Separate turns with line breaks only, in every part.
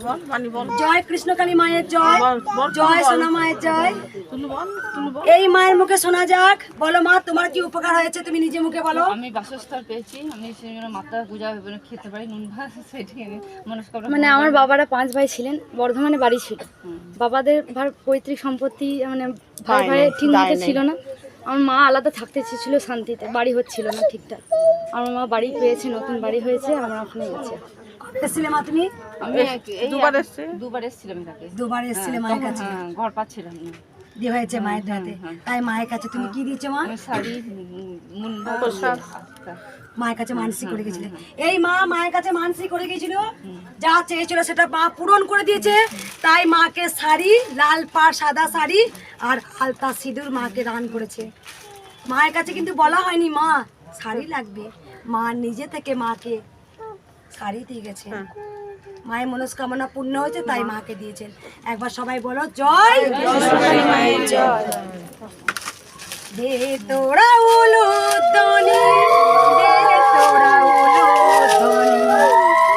বল বানি বল।
জয় কৃষ্ণকালী মায়ের জয় জয় সোনা মায়ের জয়। এই মায়ের মুখে শোনা যাক। বলো মা তোমার কি উপকার হয়েছে? তুমি নিজে মুখে বলো।
আমি বাসস্থল পেয়েছি। আমি সেই জন্য পূজা মানে খেতে পারি নুন ভাত সেটি
মানে আমার বাবারা পাঁচ ভাই ছিলেন বর্ধমানে বাড়ি ছিল। বাবাদের ভার পৈতৃক সম্পত্তি মানে ভাই ভাই ঠিক মতো ছিল না। আমার মা আলাদা থাকতে চেয়েছিল শান্তিতে বাড়ি হচ্ছিল না ঠিকঠাক। আমার মা বাড়ি পেয়েছে নতুন বাড়ি হয়েছে আমার ওখানে গেছে
এসেছিলে মা তুমি?
দুবার এসছে?
দুবার এসেছিলাম তাকে
দুবার এসেছিলে মায়ের কাছে?
হ্যাঁ, ঘর পাচ্ছিলাম না।
দিয়ে হয়েছে মায়ের হাতে। তাই মায়ের কাছে তুমি কি দিয়েছ মা?
শাড়ি।
মায়ের কাছে মানসিক করে গেছিলে। এই মা মায়ের কাছে মানসিক করে গেছিল। যা চেয়েছিল সেটা মা পূরণ করে দিয়েছে। তাই মাকে শাড়ি লাল পাড় সাদা শাড়ি আর আলতা সিঁদুর মাকে দান করেছে। মায়ের কাছে কিন্তু বলা হয়নি মা শাড়ি লাগবে। মা নিজে থেকে মাকে শাড়ি দিয়ে গেছে মায়ের মনস্কামনা পূর্ণ হয়েছে তাই মাকে দিয়েছেন। একবার সবাই বলো জয় দে তোরা উলুধ্বনি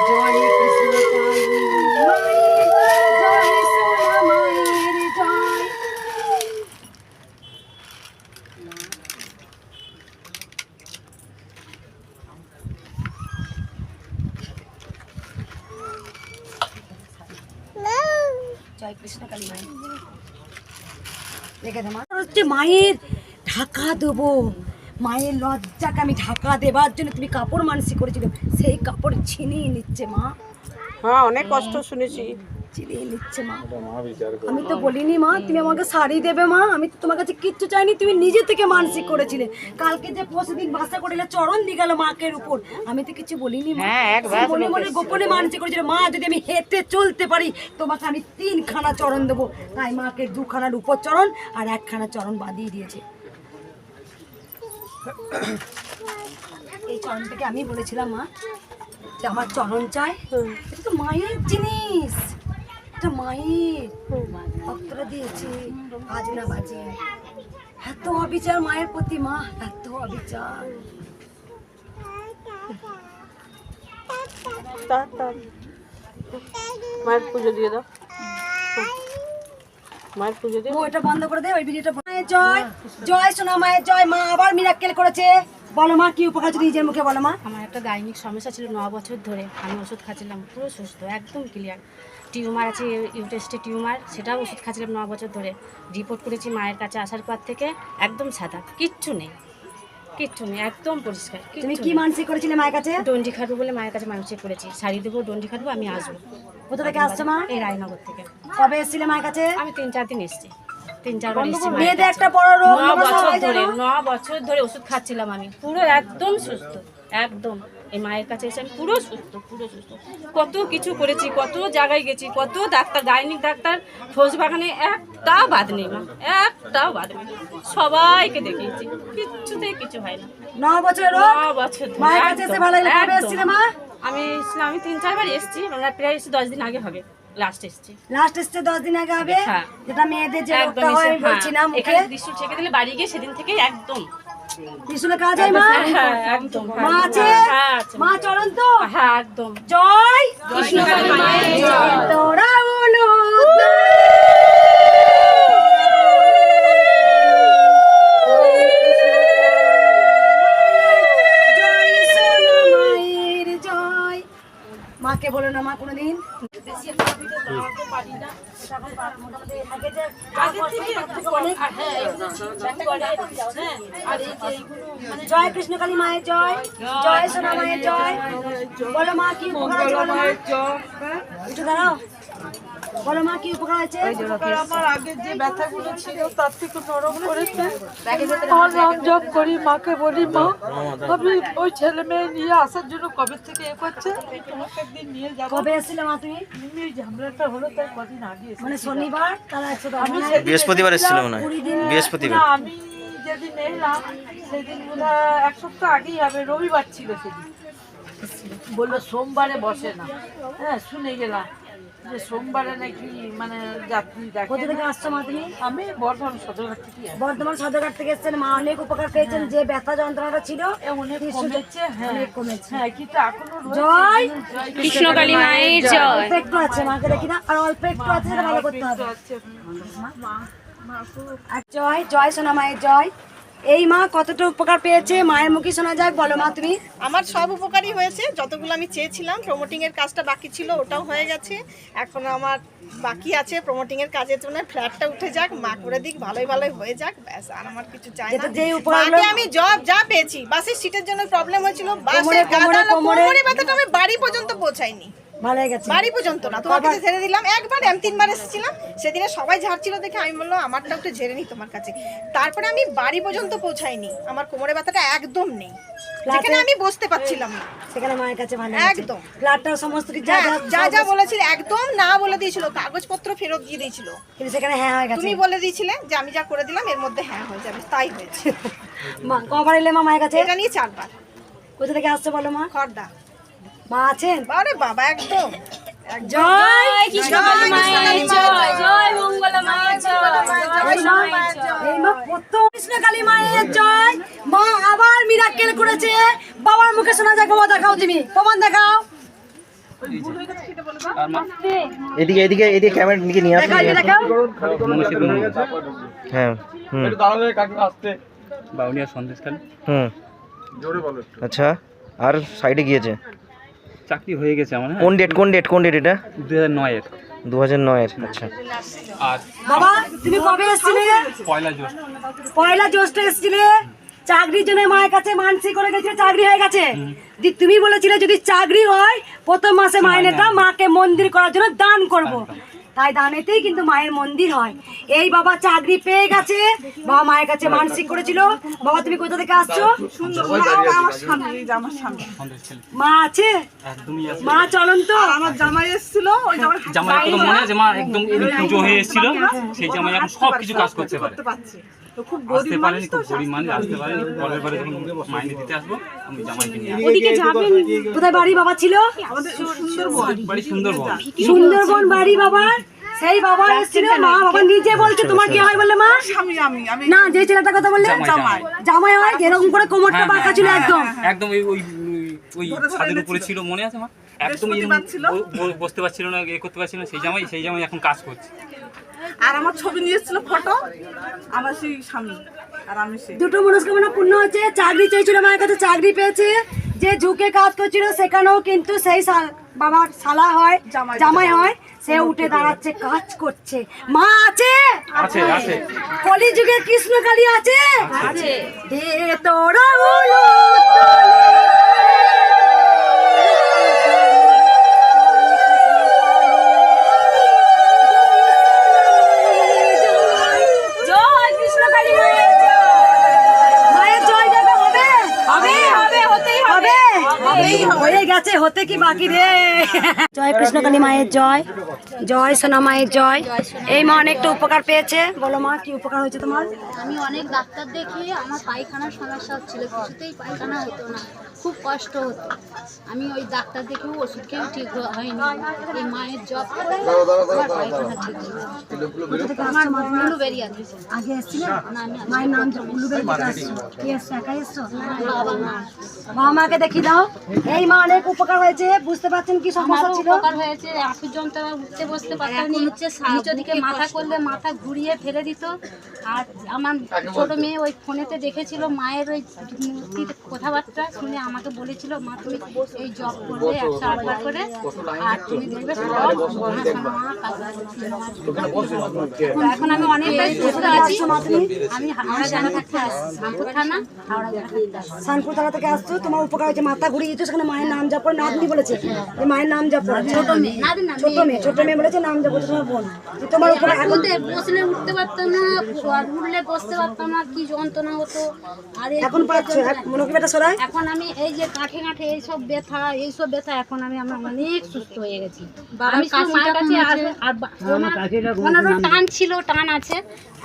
জয় কৃষ্ণ কালী মায়ের জয় সোনা মায়ের জয় জয় কৃষ্ণ কালী মায়ের রেখে দে মা হচ্ছে মায়ের ঢাকা দেবো। মায়ের লজ্জাকে আমি ঢাকা দেবার জন্য তুমি কাপড় মানসি করেছিল। সেই কাপড় ছিনিয়ে নিচ্ছে মা।
হ্যাঁ অনেক কষ্ট শুনেছি।
ছিনিয়ে নিচ্ছে মা। আমি তো বলিনি মা তুমি আমাকে শাড়ি দেবে মা। আমি তো তোমার কাছে কিচ্ছু চাইনি তুমি নিজে থেকে মানসিক করেছিলে। কালকে যে প্রতিদিন ভাষা করে এলে চরণ দিয়ে গেল মাকের উপর। আমি তো কিছু বলিনি মা। তুমি মনে মনে গোপনে মানসিক করেছিল মা যদি আমি হেঁটে চলতে পারি তোমাকে আমি তিনখানা চরণ দেবো। তাই মাকে দুখানার উপর চরণ আর একখানা চরণ বাঁধিয়ে দিয়েছে। এই চরণটাকে আমি বলেছিলাম মা যে আমার চরণ চাই। এটা তো মায়ের জিনিস। এটা মায়ের। ভক্তরা দিয়েছে আজ না বাজে এত অবিচার মায়ের প্রতি মা এত অবিচার।
মায়ের পুজো দিয়ে দাও। মায়ের পুজো দিয়ে?
ও এটা বন্ধ করে দে ওই ভিডিওটা মায়ের জয় জয় সোনা মায়ের জয় মা আবার মিরাক্কেল করেছে। বলো মা কি উপকার হচ্ছে নিজের মুখে বলো মা।
আমার একটা গাইনিক সমস্যা ছিল ন বছর ধরে। আমি ওষুধ খাচ্ছিলাম পুরো সুস্থ একদম ক্লিয়ার টিউমার আছে ইউটেস্টে টিউমার সেটাও ওষুধ খাচ্ছিলাম ন বছর ধরে। রিপোর্ট করেছি মায়ের কাছে আসার পর থেকে একদম সাদা কিচ্ছু নেই। কিচ্ছু নেই একদম পরিষ্কার
তুমি কি। মানসিক করেছিলে মায়ের কাছে?
ডন্ডি খাটবো বলে মায়ের কাছে মানসিক করেছি। শাড়ি দেবো ডন্ডি খাটবো আমি আসব।
কোথা থেকে আসছো মা?
এই রায়নগর থেকে।
কবে এসেছিলে মায়ের কাছে?
আমি তিন চার দিন এসেছি। তিন চারবার এসেছি
মেয়েদের একটা বড় রোগ
ন বছর ধরে ন বছর ধরে ওষুধ খাচ্ছিলাম আমি। পুরো একদম সুস্থ একদম। এই মায়ের কাছে এসে আমি পুরো সুস্থ পুরো সুস্থ। কত কিছু করেছি কত জায়গায় গেছি কত ডাক্তার গাইনিক ডাক্তার খোঁজ বাগানে একটাও বাদ নেই মা একটাও বাদ নেই সবাইকে দেখিয়েছি কিচ্ছুতেই কিছু হয় না।
ন বছর
ন বছর আমি এসেছিলাম আমি তিন চারবার এসেছি আমরা প্রায় এসে দশ দিন আগে হবে লাস্ট এসেছি।
লাস্ট এসছে দশ দিন আগে হবে?
হ্যাঁ।
যেটা মেয়েদের যে
একদম
হয়
এখানে দৃশ্য দিলে বাড়ি গিয়ে সেদিন থেকে একদম
ত্রিশুলে কাজ হয় মা?
হ্যাঁ একদম
মা আছে?
হ্যাঁ
মা চরণ তো?
হ্যাঁ একদম।
জয়। তোরা জয়। মাকে বলো না মা কোনোদিন। বেশি কৃষ্ণ কালী জয় কৃষ্ণকালী মায়ের জয়। জয় সোনা মায়ের জয় বলো মা। কি দাঁড়াও। বলো মা কি উপকার আছে?
আমার আগে যে ব্যথাগুলো ছিল তার থেকে নরম করেছে আমার নাম জপ করি মাকে বলি মা আমি ওই ছেলে মেয়ে নিয়ে আসার জন্য কবে থেকে এ করছে? তোমাকে একদিন নিয়ে যাব।
কবে এসেছিলে মা তুমি?
এমনি ঝামেলাটা হলো তাই কদিন আগে
মানে শনিবার তারা
আমি
বৃহস্পতিবার এসেছিল মনে হয়। বৃহস্পতিবার।
না আমি যেদিন এলাম সেদিন বোধ এক সপ্তাহ আগেই হবে রবিবার ছিল সেদিন। বলল সোমবারে বসে না। হ্যাঁ শুনে গেলাম। যে সোমবারে নাকি মানে যাত্রী দেখে
কোথা থেকে আসছো মা তুমি
আমি বর্ধমান সদরঘাট থেকে
বর্ধমান সদরঘাট থেকে এসেছেন মা অনেক উপকার পেয়েছেন যে ব্যথা যন্ত্রণাটা ছিল
অনেক কমেছে হ্যাঁ
অনেক কমেছে
হ্যাঁ কিন্তু এখনও রয়েছে।
জয়
কৃষ্ণকালী মায়ের জয়
অল্প একটু আছে মাকে দেখি না আর অল্প একটু আছে সেটা ভালো করতে হবে জয় জয় সোনা মায়ের জয় এই মা কতটা উপকার পেয়েছে? মায়ের মুখে শোনা যাক বলো মা তুমি।
আমার সব উপকারই হয়েছে। যতগুলো আমি চেয়েছিলাম প্রমোটিং এর কাজটা বাকি ছিল ওটাও হয়ে গেছে। এখন আমার বাকি আছে প্রমোটিং এর কাজের জন্য। ফ্ল্যাটটা উঠে যাক মা করে দিক ভালোই ভালোই হয়ে যাক ব্যাস আর আমার কিছু চাই না।
উপকারগুলো-
মাকে আমি জব যা পেয়েছি বাসের সিটের জন্য প্রবলেম হয়েছিল বাসের গাদা
কোমরে।
কোমরে। ব্যথাটা আমি বাড়ি পর্যন্ত পৌঁছাইনি।
ভালো হয়ে গেছে।
বাড়ি পর্যন্ত না তোমার কাছে ঝেড়ে দিলাম একবার আমি তিনবার এসেছিলাম সেদিনে সবাই ঝাড়ছিল দেখে আমি বললাম আমারটা একটু ঝেড়ে নি তোমার কাছে। তারপরে আমি বাড়ি পর্যন্ত পৌঁছাইনি আমার কোমরে ব্যথাটা একদম নেই যেখানে আমি বসতে পারছিলাম না।
সেখানে মায়ের কাছে ভালো
একদম।
ফ্ল্যাটটা সমস্ত কিছু যা
হ্যাঁ,
যা
যা বলেছিল একদম না বলে দিয়েছিল কাগজপত্র ফেরত দিয়ে দিয়েছিল।
কিন্তু সেখানে হ্যাঁ হয়ে গেছে।
তুমি বলে দিয়েছিলে যে আমি যা করে দিলাম এর মধ্যে হ্যাঁ হয়ে যাবে তাই হয়েছে।
মা কবার এলে মা মায়ের কাছে?
এটা নিয়ে চারবার।
কোথা থেকে আসছো বলো মা?
খর্দা।
মা আছেন?
আরে বাবা একদম।
জয়
জয় মায়ের
জয় মঙ্গলা মায়ের
এই মা এই মা প্রথম কৃষ্ণকালী মায়ের জয়। মা আবার মিরাক্কেল করেছে। বাবার মুখে শোনা যায় বাবা দেখাও তুমি। প্রমাণ দেখাও।
এদিকে এদিকে এদিকে ক্যামেরা নিয়ে
দেখাও
হ্যাঁ হুম।
বাউনিয়া সন্দেশখালী
হুম। আচ্ছা আর সাইডে গিয়েছে।
চাকরি হয়ে গেছে আমার হ্যাঁ?
কোন ডেট কোন ডেট কোন ডেট এটা?
দু হাজার নয়ের।
দু হাজার নয়ের আচ্ছা।
আর
বাবা তুমি কবে এসেছিলে?
পয়লা জ্যৈষ্ঠ।
পয়লা জ্যৈষ্ঠ এসেছিলে। চাকরির জন্য মায়ের কাছে মানসি করে গেছিলে চাকরি হয়ে গেছে। তুমি বলেছিলে যদি চাকরি হয় প্রথম মাসে মাইনেটা মাকে মন্দির করার জন্য দান করব। তাই দানেতেই কিন্তু মায়ের মন্দির হয়। এই বাবা চাকরি পেয়ে গেছে। বাবা মায়ের কাছে মানসিক করেছিল। বাবা তুমি কোথা থেকে আসছো? মা আছে
একদমই আছে?
মা
জামাই মনে আছে মা একদম পুজো হয়ে এসেছিল। সেই জামাই এখন সব কিছু কাজ করতে পারে। আসতে খুব গরিব মানুষ আসতে পারেনি পরের বারে যখন মাইনে দিতে আসব আমি জামাইকে নিয়ে
ওদিকে যাবেন কোথায় বাড়ি বাবা ছিল?
বাড়ি সুন্দরবন।
সুন্দরবন বাড়ি বাবার সেই বাবা এসেছিল। মা বাবা নিজে বলছে তোমার কি হয়? বললে মা না যে ছেলেটার কথা বললে
জামাই।
জামাই। হয় এরকম করে কোমরটা
হ্যাঁ,
বাঁকা ছিল
হ্যাঁ,
একদম।
হ্যাঁ, একদম ওই ওই ওই ছাদের উপরে ছিল মনে আছে মা? একদম বসতে পারছিল না এ করতে পারছিল না সেই জামাই সেই জামাই এখন কাজ করছে।
আর আমার ছবি নিয়ে এসেছিল ফটো আমার সেই স্বামী আর আমি সেই।
দুটো মনস্কামনা পূর্ণ হচ্ছে চাকরি চেয়েছিল মায়ের কাছে চাকরি পেয়েছে যে ঝুঁকে কাজ করছিল সেখানেও কিন্তু সেই বাবার শালা হয়
জামাই।
জামাই হয় সে উঠে দাঁড়াচ্ছে কাজ করছে। মা আছে?
আছে আছে।
কলি যুগের কৃষ্ণকালী আছে? আছে। দে তোরা হলো
জয় কৃষ্ণকালী মায়ের
মায়ের জয় দেবে হবে
হবে হবে হতেই
হবে হয়ে গেছে হতে কি বাকি রে জয় কৃষ্ণকালী মায়ের জয় জয় সোনা মায়ের জয় এই মা অনেকটা উপকার পেয়েছে বলো মা কি উপকার হয়েছে তোমার
আমি অনেক ডাক্তার দেখিয়ে আমার পায়খানার সমস্যা হচ্ছিল কিছুতেই পায়খানা হতো না খুব কষ্ট হতো আমি ওই ডাক্তার দেখেও ওষুধ খেয়েও ঠিক হয়নি এই মায়ের জব আমার পায়খানা ঠিক আমার মুলু বেরিয়ে
আগে এসেছিলে
আমি
মায়ের নাম উল্লুবের থেকে এসছো একাই এসছো
বাবা
মাকে দেখি দাও এই মা অনেক উপকার হয়েছে বুঝতে পারছেন কি সমস্যা ছিল?
উপকার হয়েছে হাঁটুর যন্ত্রণা উঠতে বসতে পারতাম হচ্ছে নিচের দিকে মাথা করলে মাথা ঘুরিয়ে ফেলে দিত। আর আমার ছোট মেয়ে ওই ফোনেতে দেখেছিল মায়ের ওই মূর্তির কথাবার্তা শুনে আমাকে বলেছিল মা তুমি এই জব করবে একশো আটবার করে আর তুমি দেখবে এখন আমি অনেকটাই সুস্থ আছি। আমি হাওড়া জানা থাকতে আসছি শামপুর থানা। হাওড়া জানা থাকতে আসছি
সানপুর থানা থেকে আসছো তোমার উপকার হয়েছে মাথা ঘুরিয়ে দিচ্ছ সেখানে মায়ের নাম জপ করে নাতনি বলেছে। যে মায়ের নাম জপ করে। ছোট মেয়ে। ছোট মেয়ে ছোট মেয়ে বলেছে নাম জপ করছে তোমার বোন। তোমার উপকার এখন
বসলে উঠতে পারতাম না আর উঠলে বসতে পারতাম না কি যন্ত্রণা হতো। আর
এখন পাচ্ছ মনে করি এটা সরাই?
এখন আমি এই যে কাঠে কাঠে এইসব ব্যথা এইসব ব্যথা এখন আমি আমার অনেক সুস্থ হয়ে গেছি। আমি মায়ের কাছে আর ওনারও টান ছিল টান আছে।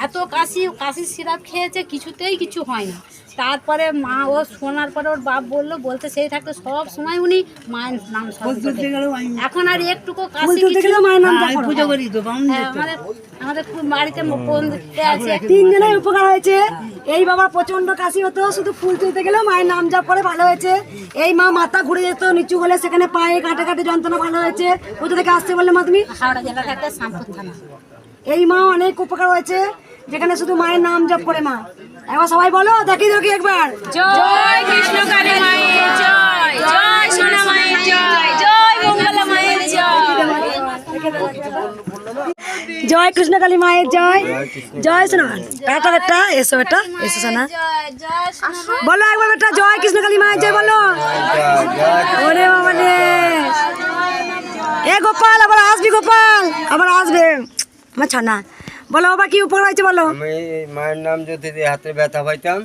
এত কাশি কাশির সিরাপ খেয়েছে কিছুতেই কিছু হয় না। তারপরে মা ও শোনার পরে ওর বাপ বলল বলতে সেই থাকতো সব সময় উনি মায়ের নাম এখন আর একটুকু
ফুল
কাশি
তুলতে গেলেও মায়ের নাম জপ করো।
হ্যাঁ, আমাদের বাড়িতে আছে।
তিনজনের উপকার হয়েছে। এই বাবার প্রচণ্ড কাশি হতো শুধু ফুল তুলতে গেলেও মায়ের নাম জপ করে ভালো হয়েছে। এই মা মাথা ঘুরে যেত নিচু হলে সেখানে পায়ে কাটে কাটে যন্ত্রণা ভালো হয়েছে। কোথা থেকে আসতে বললে মা তুমি?
হাওড়া জেলা থেকে শামপুর থানা।
এই মা অনেক উপকার হয়েছে। যেখানে শুধু মায়ের নাম জপ করে মা। একবার সবাই বলো দেখি দেখি একবার।
জয় কৃষ্ণ কালী মায়ের জয় জয় সোনা মায়ের জয় জয় মঙ্গলা মায়ের জয়।
জয় কৃষ্ণকালী মায়ের জয় জয় সোনা। কাটা বেটা এসো বেটা এসো সোনা।
সোনা
বলো একবার বেটা জয় কৃষ্ণ কালী মায়ের জয় বলো। ওরে রে। এ গোপাল আবার আসবি গোপাল। আবার আসবে। আমার ছানা। বলো বাবা কি উপকার হয়েছে বলো?
আমি মায়ের নাম যদি হাতে ব্যথা পাইতাম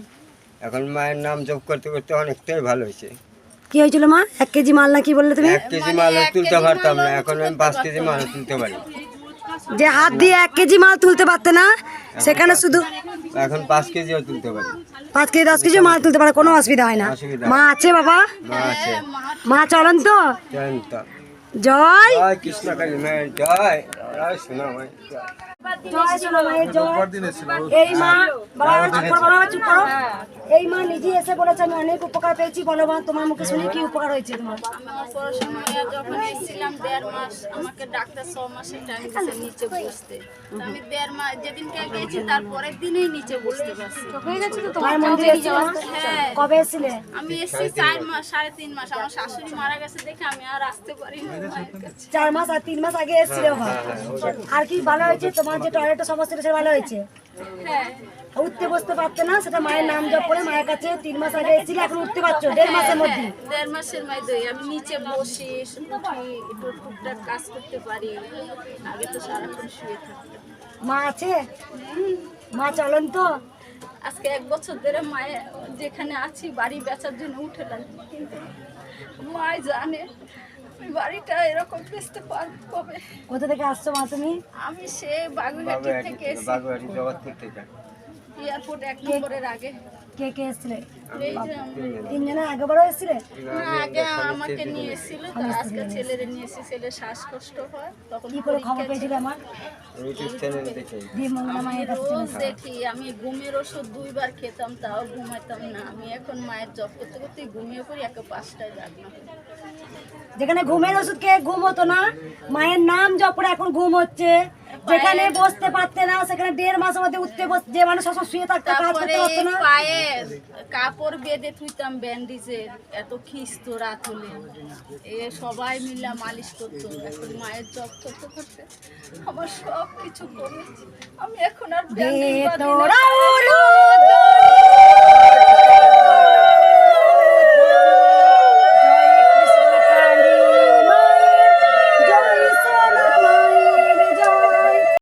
এখন মায়ের নাম জপ করতে করতে অনেকটাই ভালো হয়েছে।
কি হয়েছিল মা? এক কেজি মাল না কি বললে তুমি?
এক কেজি মালও তুলতে পারতাম না এখন আমি পাঁচ কেজি মালও তুলতে পারি।
যে হাত দিয়ে এক কেজি মাল তুলতে পারতে না সেখানে শুধু
এখন পাঁচ কেজিও তুলতে পারি।
পাঁচ কেজি দশ কেজি মাল তুলতে পারে কোনো অসুবিধা হয় না। মা আছে বাবা?
মা
চলেন তো জয়।
জয় কৃষ্ণ কালী জয়। জয় মায়ের জয়
জয় সোনা মায়ের জয়। এই মা বাবা চুপ করো বাবা চুপ করো। এই মা নিজে এসে বলেছে আমি অনেক উপকার পেয়েছি। বলো মা তোমার মুখে শুনি কি উপকার হয়েছে তোমার?
আমার পড়াশোনায় যখন এসেছিলাম দেড় মাস আমাকে ডাক্তার ছ মাসের টাইম দিয়েছে নিচে বসতে। আমি দেড় মাস যেদিনকে গেছি তার দিনেই নিচে বসতে পারছি।
হয়ে গেছে তো
মায়ের মন্দিরে
হ্যাঁ।
কবে এসেছিলে?
আমি এসেছি চার মাস সাড়ে তিন মাস। আমার শাশুড়ি মারা গেছে দেখে আমি আর আসতে পারিনি।
চার মাস আর তিন মাস আগে এসেছিলে আর কি ভালো হয়েছে তোমার যে টয়লেটের সমস্যা সেটা ভালো হয়েছে।
হ্যাঁ।
উঠতে বসতে পারতো না সেটা মায়ের নাম জপ করে মায়ের কাছে তিন মাস আগে এসেছিলে এখন উঠতে পারছ দেড় মাসের মধ্যে।
দেড় মাসের মধ্যে আমি নিচে বসি উঠি একটু টুকটাক কাজ করতে পারি আগে তো সারাক্ষণ শুয়ে থাকতাম।
মা আছে? মা চলেন তো।
আজকে এক বছর ধরে মায়ের যেখানে আছি বাড়ি বেচার জন্য উঠে লাগবে কিন্তু মায় জানে আমি বাড়িটা এরকম বেচতে পারব কবে?
কোথা থেকে আসছো মা তুমি?
আমি সে বাগুইহাটি থেকে এসে
বাগুয়ারি জগৎপুর থেকে।
এয়ারপোর্ট এক নম্বরের আগে।
কে কে এসেছিলে? তিনজনে আগেবারও
আগে আমাকে নিয়ে এসেছিল তো আজকে ছেলেরে নিয়ে এসে ছেলের শ্বাসকষ্ট হয় তখন
কি করে খবর পেয়েছিলে আমার
ইউটিউব চ্যানেল দেখে
আমি ঘুমের ওষুধ দুইবার খেতাম তাও ঘুমাইতাম না। আমি এখন মায়ের জব করতে করতে ঘুমিয়ে পড়ি একে পাঁচটায় জাগনা
যেখানে ঘুমের ওষুধ খেয়ে ঘুম হতো না মায়ের নাম জপ করে এখন ঘুম হচ্ছে। যেখানে বসতে পারতে না সেখানে দেড় মাসের মধ্যে উঠতে বস যে মানুষ সবসময় শুয়ে থাকতো কাজ করতে পারতো না।
পায়ে কাপড় বেঁধে থুইতাম ব্যান্ডিজের, এত খিস্ত রাত হলে এ সবাই মিলে মালিশ করতো। এখন মায়ের জব করতে করতে আমার সব কিছু করে আমি এখন আর ব্যান্ডেজ